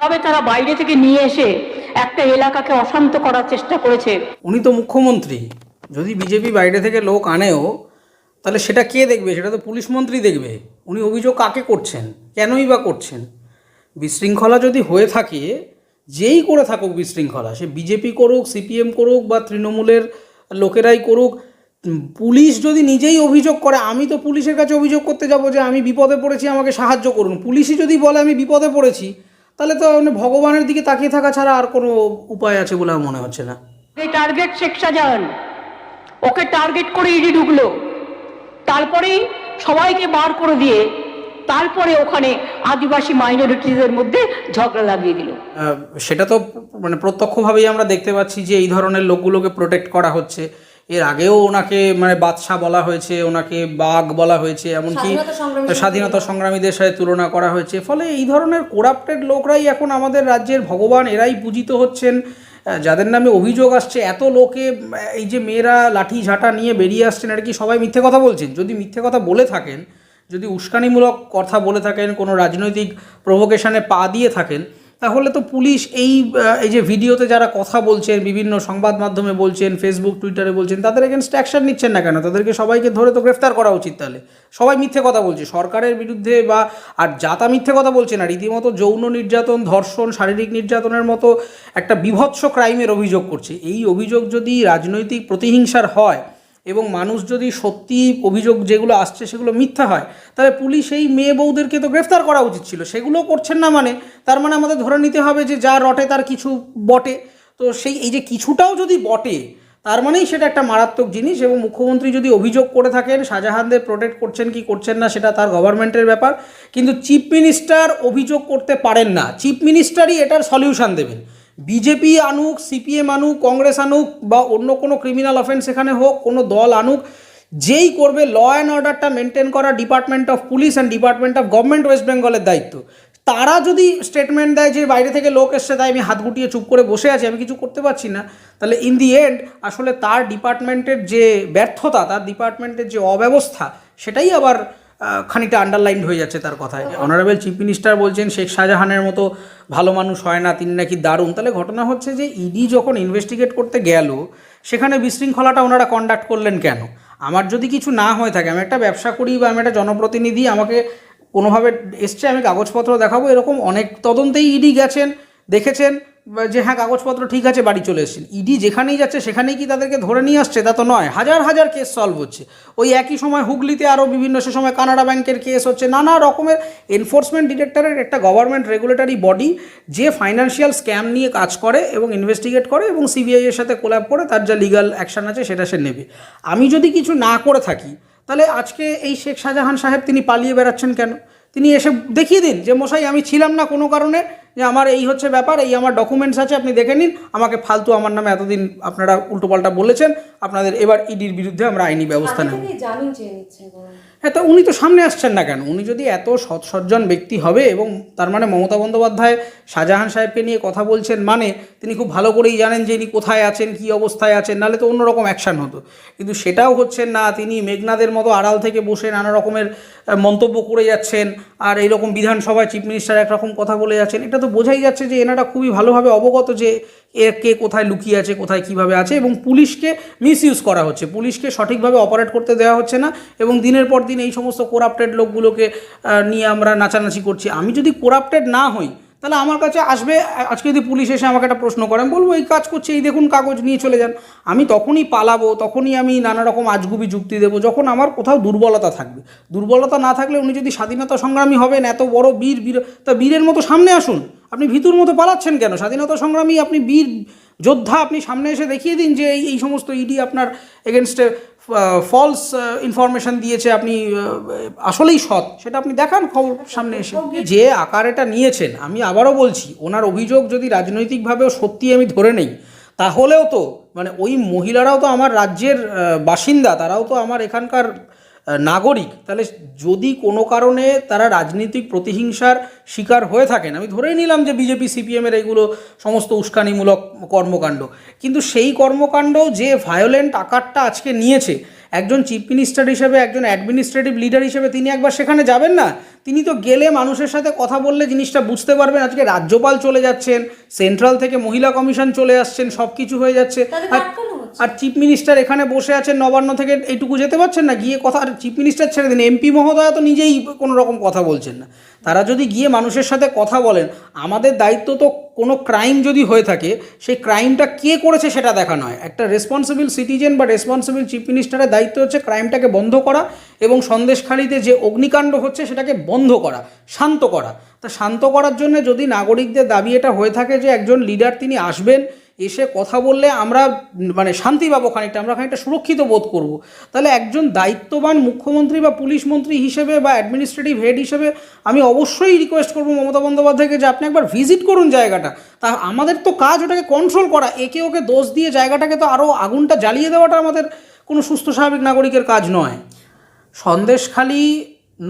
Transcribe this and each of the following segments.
ভাবে তারা বাইরে থেকে নিয়ে এসে একটা এলাকাকে অশান্ত করার চেষ্টা করেছে? উনি তো মুখ্যমন্ত্রী। যদি বিজেপি বাইরে থেকে লোক আনেও, তাহলে সেটা কে দেখবে? সেটা তো পুলিশ মন্ত্রী দেখবে। উনি অভিযোগ কাকে করছেন? কেনই বা করছেন? বিশৃঙ্খলা যদি হয়ে থাকে, যেই করে থাকুক বিশৃঙ্খলা, সে বিজেপি করুক, সিপিএম করুক বা তৃণমূলের লোকেরাই করুক, পুলিশ যদি নিজেই অভিযোগ করে, আমি তো পুলিশের কাছে অভিযোগ করতে যাব যে আমি বিপদে পড়েছি, আমাকে সাহায্য করুন। পুলিশই যদি বলে আমি বিপদে পড়েছি তাহলে তো মানে ভগবানের দিকে তাকিয়ে থাকা ছাড়া আর কোনো উপায় আছে বলে মনে হচ্ছে না। এই টার্গেট শেখ শাহজাহান। ওকে টার্গেট করে ইডি ঢুকলো। তারপরেই সবাইকে বার করে দিয়ে তারপরে ওখানে আদিবাসী মাইনরিটিদের মধ্যে ঝগড়া লাগিয়ে দিল। সেটা তো মানে প্রত্যক্ষভাবেই আমরা দেখতে পাচ্ছি যে এই ধরনের লোকগুলোকে প্রোটেক্ট করা হচ্ছে। এর আগেও ওনাকে মানে বাদশাহ বলা হয়েছে ওনাকে বাঘ বলা হয়েছে এমনকি স্বাধীনতা সংগ্রামীদের সাথে তুলনা করা হয়েছে। ফলে এই ধরনের কোরাপ্টেড লোকরাই এখন আমাদের রাজ্যের ভগবান এরাই পূজিত হচ্ছেন। যাদের নামে অভিযোগ আসছে এত লোকে এই যে মেয়েরা লাঠি ঝাঁটা নিয়ে বেরিয়ে আসছেন আর কি সবাই মিথ্যে কথা বলছেন? যদি মিথ্যে কথা বলে থাকেন যদি উস্কানিমূলক কথা বলে থাকেন কোনো রাজনৈতিক প্রভোকেশনে পা দিয়ে থাকেন তাহলে তো পুলিশ এই এই যে ভিডিওতে যারা কথা বলছেন, বিভিন্ন সংবাদ মাধ্যমে বলছেন ফেসবুক টুইটারে বলছেন, তাদের এগেনস্ট অ্যাকশন নিচ্ছেন না কেন? তাদেরকে সবাইকে ধরে তো গ্রেফতার করা উচিত তাহলে। সবাই মিথ্যে কথা বলছে। সরকারের বিরুদ্ধে বা, আর যাতা মিথ্যে কথা বলছে না, রীতিমতো যৌন নির্যাতন, ধর্ষণ, শারীরিক নির্যাতনের মতো একটা বিভৎস ক্রাইমের অভিযোগ করছে। এই অভিযোগ যদি রাজনৈতিক প্রতিহিংসার হয় এবং মানুষ যদি সত্যি অভিযোগ যেগুলো আসছে সেগুলো মিথ্যা হয় তাহলে পুলিশ এই মেয়ে বউদেরকে তো গ্রেফতার করা উচিত ছিল। সেগুলো করছেন না মানে। তার মানে আমাদের ধরে নিতে হবে যে যা রটে তার কিছু বটে। তো সেই এই যে কিছুটাও যদি বটে, তার মানেই সেটা একটা মারাত্মক জিনিস এবং মুখ্যমন্ত্রী যদি অভিযোগ করে থাকেন, শাহজাহানদের প্রোটেক্ট করছেন কি করছেন না সেটা তার গভর্নমেন্টের ব্যাপার। কিন্তু চিফ মিনিস্টার অভিযোগ করতে পারেন না। চিফ মিনিস্টারই এটার সলিউশন দেবেন। বিজেপি আনুক সিপিএম আনুক কংগ্রেস আনুক বা অন্য কোনো ক্রিমিনাল অফেন্স এখানে হোক, কোনো দল আনুক, যেই করবে ল অ্যান্ড অর্ডারটা মেনটেন করা department of police and department of government west বেঙ্গলের দায়িত্ব। তারা যদি স্টেটমেন্ট দেয় যে বাইরে থেকে লোক এসছে, তাই আমি হাত গুটিয়ে চুপ করে বসে আছি, আমি কিছু করতে পারছি না, তাহলে ইন দি এন্ড আসলে তার ডিপার্টমেন্টের যে ব্যর্থতা, তার ডিপার্টমেন্টের যে অব্যবস্থা, সেটাই আবার খানিকটা আন্ডারলাইন হয়ে যাচ্ছে তার কথায়। অনারেবল চিফ মিনিস্টার বলছেন, শেখ শাহজাহানের মতো ভালো মানুষ হয় না, তিনি নাকি দারুণ। তাহলে ঘটনা হচ্ছে যে ইডি যখন ইনভেস্টিগেট করতে গেল, সেখানে বিশৃঙ্খলাটা ওনারা কন্ডাক্ট করলেন কেন? আমার যদি কিছু না হয়ে থাকে, আমি একটা ব্যবসা করি বা আমি একটা জনপ্রতিনিধি, আমাকে কোনোভাবে এসছে, আমি কাগজপত্র দেখাবো, এরকম অনেক তদন্তেই ইডি গেছেন, দেখেছেন। যে হ্যাঁ কাগজপত্র ঠিক আছে, বাড়ি চলে এসেছেন ইডি যেখানেই যাচ্ছে, সেখানেই কি তাদেরকে ধরে নিয়ে আসছে? তা তো নয়। হাজার হাজার কেস সলভ হচ্ছে। ওই একই সময় হুগলিতে আরও বিভিন্ন, সে সময় কানাডা ব্যাংকের কেস হচ্ছে। নানা রকমের এনফোর্সমেন্ট ডিরেক্টরের একটা গভর্নমেন্ট রেগুলেটরি বডি যে ফাইন্যান্সিয়াল স্ক্যাম নিয়ে কাজ করে এবং ইনভেস্টিগেট করে এবং সিবিআই এর সাথে কোলাপ করে তার যা লিগাল অ্যাকশন আছে, সেটা সে নেবে। আমি যদি কিছু না করে থাকি তাহলে আজকে এই শেখ শাহজাহান সাহেব তিনি পালিয়ে বেড়াচ্ছেন কেন? তিনি এসে দেখিয়ে দিন যে মশাই আমি ছিলাম না কোনো কারণে যে আমার এই হচ্ছে ব্যাপার এই আমার ডকুমেন্টস আছে আপনি দেখে নিন। আমাকে ফালতু আমার নামে এতদিন আপনারা উল্টোপাল্টা বলেছেন। আপনাদের এবার ইডির বিরুদ্ধে আমরা আইনি ব্যবস্থা নেব। হ্যাঁ তা উনি তো সামনে আসছেন না কেন? উনি যদি এত সৎসজ্জন ব্যক্তি হবে এবং তার মানে মমতা বন্দ্যোপাধ্যায় শাহজাহান সাহেবকে নিয়ে কথা বলছেন মানে তিনি খুব ভালো করেই জানেন যে ইনি কোথায় আছেন, কী অবস্থায় আছেন, নাহলে তো অন্যরকম অ্যাকশান হতো। কিন্তু সেটাও হচ্ছেন না, তিনি মেঘনাদের মতো আড়াল থেকে বসে নানা রকমের মন্তব্য করে যাচ্ছেন আর এইরকম বিধানসভায় চিফ মিনিস্টার একরকম কথা বলে যাচ্ছেন, এটা তো বোঝাই যাচ্ছে যে এনারা খুবই ভালোভাবে অবগত যে এ কে কোথায় লুকিয়ে আছে, কোথায় কীভাবে আছে এবং পুলিশকে মিসইউজ করা হচ্ছে, পুলিশকে সঠিকভাবে অপারেট করতে দেওয়া হচ্ছে না এবং দিনের পর দিন এই সমস্ত কোরাপ্টেড লোকগুলোকে নিয়ে আমরা নাচানাচি করছি। আমি যদি কোরাপ্টেড না হই তাহলে আমার কাছে আসবে, আজকে যদি পুলিশ এসে আমাকে একটা প্রশ্ন করে, আমি বলব, এই কাজ করছে, এই দেখুন কাগজ নিয়ে চলে যান। আমি তখনই পালাবো, তখনই আমি নানা রকম আজগুবি যুক্তি দেবো, যখন আমার কোথাও দুর্বলতা থাকবে। দুর্বলতা না থাকলে উনি যদি স্বাধীনতা সংগ্রামী হবেন, এত বড় বীর বীর, তা বীরের মতো সামনে আসুন। আপনি ভিতুর মতো পালাচ্ছেন কেন? স্বাধীনতা সংগ্রামী আপনি বীর যোদ্ধা আপনি সামনে এসে দেখিয়ে দিন যে এই এই সমস্ত ইডি আপনার এগেনস্টে ফলস ইনফরমেশন দিয়েছে আপনি আসলেই সৎ সেটা আপনি দেখান খবর সামনে এসে। যে আকার এটা নিয়েছেন আমি আবারও বলছি ওনার অভিযোগ যদি রাজনৈতিকভাবেও সত্যি আমি ধরে নেই তাহলেও তো মানে ওই মহিলারাও তো আমার রাজ্যের বাসিন্দা তারাও তো আমার এখানকার নাগরিক তাহলে যদি কোনো কারণে তারা রাজনৈতিক প্রতিহিংসার শিকার হয়ে থাকেন আমি ধরেই নিলাম যে বিজেপি সিপিএমের এইগুলো সমস্ত উস্কানিমূলক কর্মকাণ্ড কিন্তু সেই কর্মকাণ্ড যে ভায়োলেন্ট আকারটা আজকে নিয়েছে একজন চিফ মিনিস্টার হিসেবে একজন অ্যাডমিনিস্ট্রেটিভ লিডার হিসেবে তিনি একবার সেখানে যাবেন না? তিনি তো গেলে মানুষের সাথে কথা বললে জিনিসটা বুঝতে পারবেন আজকে রাজ্যপাল চলে যাচ্ছেন সেন্ট্রাল থেকে মহিলা কমিশন চলে আসছেন সব কিছু হয়ে যাচ্ছে। আর আটকানো চিফ মিনিস্টার এখানে বসে আছেন নবান্ন থেকে এইটুকু যেতে পারছেন না? গিয়ে কথা আর চিফ মিনিস্টার ছেড়ে দিন এমপি মহোদয় তো নিজেই কোনো রকম কথা বলছেন না। তারা যদি গিয়ে মানুষের সাথে কথা বলেন, আমাদের দায়িত্ব তো কোনো ক্রাইম যদি হয়ে থাকে, সেই ক্রাইমটা কে করেছে সেটা দেখা নয়। একটা রেসপন্সিবল সিটিজেন বা রেসপন্সিবল চিফ মিনিস্টারের দায়িত্ব হচ্ছে ক্রাইমটাকে বন্ধ করা এবং সন্দেশখালিতে যে অগ্নিকাণ্ড হচ্ছে সেটাকে বন্ধ করা, শান্ত করা। তা শান্ত করার জন্য যদি নাগরিকদের দাবি এটা হয়ে থাকে যে একজন লিডার তিনি আসবেন এসে কথা বললে আমরা মানে শান্তি পাবো খানিকটা, আমরা খানিকটা সুরক্ষিত বোধ করব। তাহলে একজন দায়িত্ববান মুখ্যমন্ত্রী বা পুলিশ মন্ত্রী হিসেবে বা অ্যাডমিনিস্ট্রেটিভ হেড হিসেবে আমি অবশ্যই রিকোয়েস্ট করব মমতা বন্দ্যোপাধ্যায়কে যে আপনি একবার ভিজিট করুন জায়গাটা। তা আমাদের তো কাজ ওটাকে কন্ট্রোল করা, একে ওকে দোষ দিয়ে জায়গাটাকে তো আরও আগুনটা জ্বালিয়ে দেওয়াটা আমাদের কোনো সুস্থ স্বাভাবিক নাগরিকের কাজ নয়। সন্দেশখালি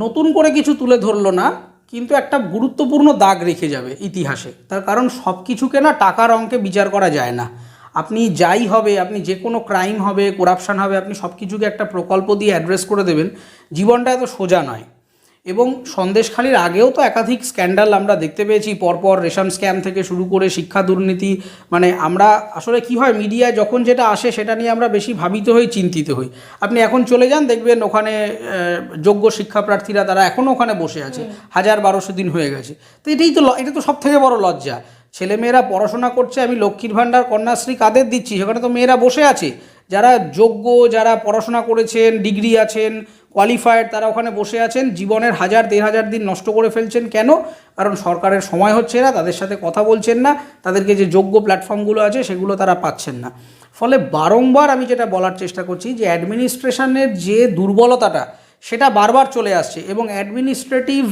নতুন করে কিছু তুলে ধরলো না কিন্তু একটা গুরুত্বপূর্ণ দাগ রেখে যাবে ইতিহাসে। তার কারণ সব কিছুকে না টাকার অঙ্কে বিচার করা যায় না। আপনি যাই হবে, আপনি যে কোনো ক্রাইম হবে, করাপশান হবে, আপনি সব কিছুকে একটা প্রকল্প দিয়ে অ্যাড্রেস করে দেবেন, জীবনটা এত সোজা নয়। এবং সন্দেশখালির আগেও তো একাধিক স্ক্যান্ডাল আমরা দেখতে পেয়েছি পরপর রেশন স্ক্যাম থেকে শুরু করে শিক্ষা দুর্নীতি মানে আমরা আসলে কি হয় মিডিয়ায় যখন যেটা আসে সেটা নিয়ে আমরা বেশি ভাবিত হই চিন্তিত হই। আপনি এখন চলে যান দেখবেন ওখানে যোগ্য শিক্ষা প্রার্থীরা তারা এখনও ওখানে বসে আছে হাজার বারোশো দিন হয়ে গেছে। তো এটাই তো এটা তো সব থেকে বড় লজ্জা। ছেলেমেয়েরা পড়াশোনা করছে আমি লক্ষ্মীর ভাণ্ডার কন্যাশ্রী কাদের দিচ্ছি? সেখানে তো মেয়েরা বসে আছে। যারা যোগ্য, যারা পড়াশোনা করেছেন, ডিগ্রি আছেন কোয়ালিফায়েড তারা ওখানে বসে আছেন, জীবনের হাজার, দেড় হাজার দিন নষ্ট করে ফেলছেন কেন? কারণ সরকারের সময় হচ্ছে না, তাদের সাথে কথা বলছেন না, তাদেরকে যে যোগ্য প্ল্যাটফর্মগুলো আছে সেগুলো তারা পাচ্ছেন না। ফলে বারংবার আমি যেটা বলার চেষ্টা করছি যে অ্যাডমিনিস্ট্রেশনের যে দুর্বলতাটা, সেটা বারবার চলে আসছে এবং অ্যাডমিনিস্ট্রেটিভ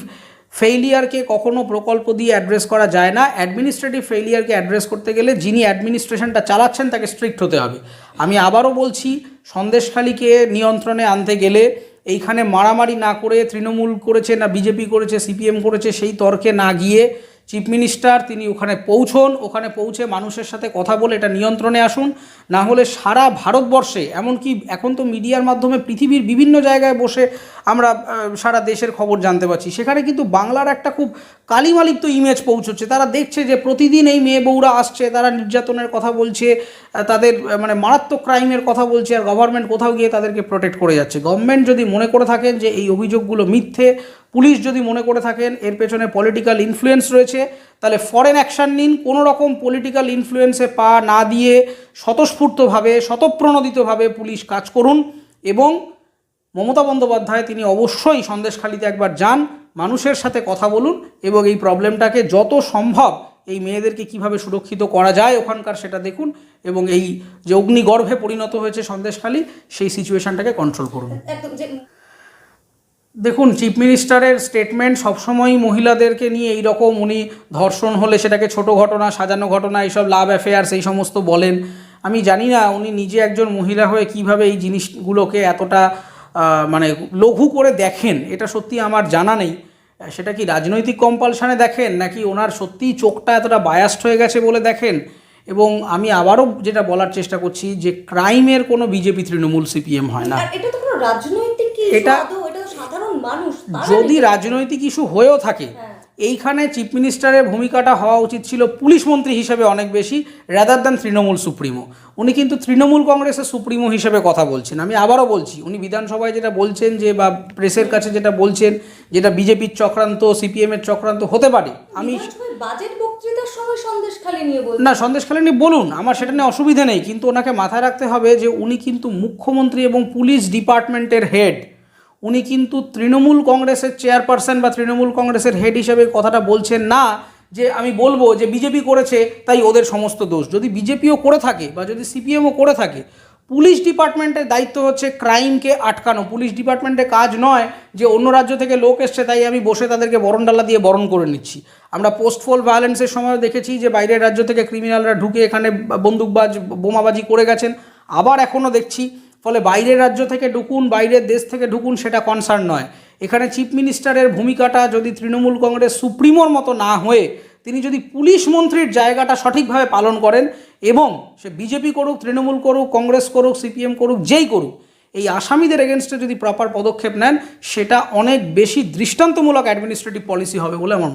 ফেইলিয়ারকে কখনো প্রকল্প দিয়ে অ্যাড্রেস করা যায় না। অ্যাডমিনিস্ট্রেটিভ ফেইলিয়ারকে অ্যাড্রেস করতে গেলে যিনি অ্যাডমিনিস্ট্রেশনটা চালাচ্ছেন তাকে স্ট্রিক্ট হতে হবে। আমি আবারও বলছি, সন্দেশখালীকে নিয়ন্ত্রণে আনতে গেলে এইখানে মারামারি না করে তৃণমূল করেছে না বিজেপি করেছে, সিপিএম করেছে, সেই তর্কে না গিয়ে চিফ মিনিস্টার তিনি ওখানে পৌঁছন, ওখানে পৌঁছে মানুষের সাথে কথা বলে এটা নিয়ন্ত্রণে আসুন। না হলে সারা ভারতবর্ষে, এমনকি এখন তো মিডিয়ার মাধ্যমে পৃথিবীর বিভিন্ন জায়গায় বসে আমরা সারা দেশের খবর জানতে পারছি। সেখানে কিন্তু বাংলার একটা খুব কালিমালিপ্ত ইমেজ পৌঁছচ্ছে। তারা দেখছে যে প্রতিদিন এই মেয়ে বউরা আসছে, তারা নির্যাতনের কথা বলছে তাদের মানে মারাত্মক ক্রাইমের কথা বলছে আর গভর্নমেন্ট কোথাও গিয়ে তাদেরকে প্রোটেক্ট করে যাচ্ছে। গভর্নমেন্ট যদি মনে করে থাকেন যে এই অভিযোগগুলো মিথ্যে, পুলিশ যদি মনে করে থাকেন এর পেছনে পলিটিক্যাল ইনফ্লুয়েন্স রয়েছে, তাহলে ফরেন অ্যাকশন নিন। কোনো রকম পলিটিক্যাল ইনফ্লুয়েন্সে পা না দিয়ে স্বতঃস্ফূর্তভাবে, স্বতঃপ্রণোদিতভাবে পুলিশ কাজ করুন এবং মমতা বন্দ্যোপাধ্যায় তিনি অবশ্যই সন্দেশখালিতে একবার যান মানুষের সাথে কথা বলুন এবং এই প্রবলেমটাকে যত সম্ভব এই মেয়েদেরকে কীভাবে সুরক্ষিত করা যায় ওখানকার সেটা দেখুন এবং এই যে অগ্নিগর্ভে পরিণত হয়েছে সন্দেশখালি সেই সিচুয়েশনটাকে কন্ট্রোল করুন। দেখুন চিফ মিনিস্টারের স্টেটমেন্ট সবসময়ই মহিলাদেরকে নিয়ে এই রকম উনি ধর্ষণ হলে সেটাকে ছোট ঘটনা সাজানো ঘটনা এইসব লাভ অ্যাফেয়ার্স এই সমস্ত বলেন। আমি জানি না উনি নিজে একজন মহিলা হয়ে কীভাবে এই জিনিসগুলোকে এতটা মানে লঘু করে দেখেন এটা সত্যি আমার জানা নেই। সেটা কি রাজনৈতিক কম্পালশানে দেখেন নাকি ওনার সত্যিই চোখটা এতটা বায়াস্ট হয়ে গেছে বলে দেখেন? এবং আমি আবারও যেটা বলার চেষ্টা করছি যে ক্রাইমের কোনো বিজেপি তৃণমূল সিপিএম হয় না। এটা তো কোনো রাজনৈতিক এটা- এটা এটা সাধারণ মানুষ যদি রাজনৈতিক ইস্যু হয়েও থাকে হ্যাঁ। এইখানে চিফ মিনিস্টারের ভূমিকাটা হওয়া উচিত ছিল পুলিশ মন্ত্রী হিসেবে অনেক বেশি রাদার দ্যান তৃণমূল সুপ্রিমো। উনি কিন্তু তৃণমূল কংগ্রেসের সুপ্রিমো হিসেবে কথা বলছেন। আমি আবারও বলছি উনি বিধানসভায় যেটা বলছেন যে বা প্রেসের কাছে যেটা বলছেন যেটা বিজেপির চক্রান্ত সিপিএমের চক্রান্ত হতে পারে। আমি বাজেট বক্তৃতার সময় নিয়ে না সন্দেশখালী বলুন আমার সেটা নিয়ে অসুবিধা নেই কিন্তু ওনাকে মাথায় রাখতে হবে যে উনি কিন্তু মুখ্যমন্ত্রী এবং পুলিশ ডিপার্টমেন্টের হেড উনি কিন্তু তৃণমূল কংগ্রেসের চেয়ারপারসন বা তৃণমূল কংগ্রেসের হেড হিসেবে কথাটা বলছেন না যে আমি বলব যে বিজেপি করেছে, তাই ওদের সমস্ত দোষ। যদি বিজেপিও করে থাকে বা যদি সিপিএমও করে থাকে, পুলিশ ডিপার্টমেন্টের দায়িত্ব হচ্ছে ক্রাইমকে আটকানো। পুলিশ ডিপার্টমেন্টের কাজ নয় যে অন্য রাজ্য থেকে লোক এসছে, তাই আমি বসে তাদেরকে বরণডালা দিয়ে বরণ করে নিচ্ছি। আমরা পোস্টফোল ভায়োলেন্সের সময় দেখেছি যে বাইরের রাজ্য থেকে ক্রিমিনালরা ঢুকে এখানে বন্দুকবাজ, বোমাবাজি করে গেছেন। আবার এখনও দেখছি ফলে বাইরের রাজ্য থেকে ঢুকুন, বাইরের দেশ থেকে ঢুকুন, সেটা কনসার্ন নয়। এখানে চিফ মিনিস্টারের ভূমিকাটা যদি তৃণমূল কংগ্রেস সুপ্রিমোর মতো না হয়ে তিনি যদি পুলিশ মন্ত্রীর জায়গাটা সঠিকভাবে পালন করেন এবং সে বিজেপি করুক, তৃণমূল করুক, কংগ্রেস করুক, সিপিএম করুক, যেই করুক, এই আসামিদের এগেনস্টে যদি প্রপার পদক্ষেপ নেন, সেটা অনেক বেশি দৃষ্টান্তমূলক অ্যাডমিনিস্ট্রেটিভ পলিসি হবে বলে আমার